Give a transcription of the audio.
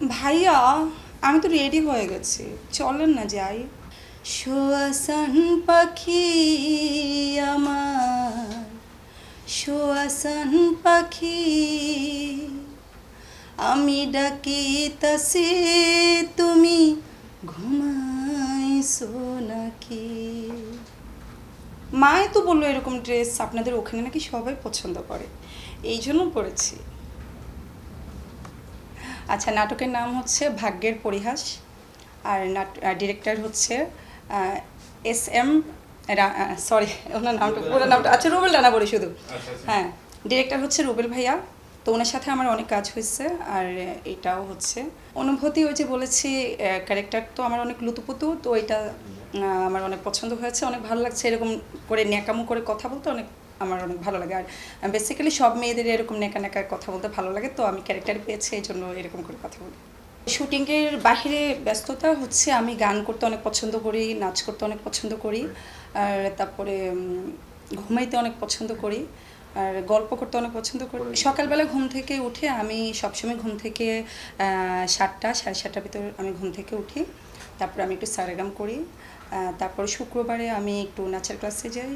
ভাইয়া, আমি তো রেডি হয়ে গেছি। চলেন না যাই। শোয়াসান পাখি আমার, শোয়াসান পাখি, আমি ডাকি তাসে তুমি ঘুমাইছো নাকি? মায়ে তো বলল এরকম ড্রেস আপনাদের ওখানে নাকি সবাই পছন্দ করে। এই জন্য পরেছি আচ্ছা নাটকের নাম হচ্ছে ভাগ্যের পরিহাস। আর নাট ডিরেক্টর হচ্ছে এস এম সরি ওনার নামটা পুরো নামটা আচ্ছা রুবেল রানা বলি শুধু। আচ্ছা, আচ্ছা। হ্যাঁ ডিরেক্টর হচ্ছে রুবেল ভাইয়া। তো ওনার সাথে আমার অনেক কাজ হয়েছে আর এটাও হচ্ছে। অনুভূতি ওই যে বলেছি ক্যারেক্টার তো আমার অনেক লুতুপুতু তো এটা আমার অনেক পছন্দ হয়েছে অনেক ভালো লাগছে এরকম করে ন্যাকামো করে কথা বলতে অনেক আমার অনেক ভালো লাগে। আর বেসিক্যালি সব মেয়েদের এরকম নেকা নেকা কথা বলতে ভালো লাগে তো আমি ক্যারেক্টার পেয়েছি এই জন্য এরকম করে কথা বলি। শুটিংয়ের বাহিরে ব্যস্ততা হচ্ছে আমি গান করতে অনেক পছন্দ করি নাচ করতে অনেক পছন্দ করি আর তারপরে ঘুমাইতে অনেক পছন্দ করি আর গল্প করতে অনেক পছন্দ করি। সকালবেলা ঘুম থেকে উঠে আমি সবসময় ঘুম থেকে সাতটা সাড়ে সাতটার ভিতর আমি ঘুম থেকে উঠি তারপরে আমি একটু সারেগাম করি তারপর শুক্রবারে আমি একটু নাচের ক্লাসে যাই।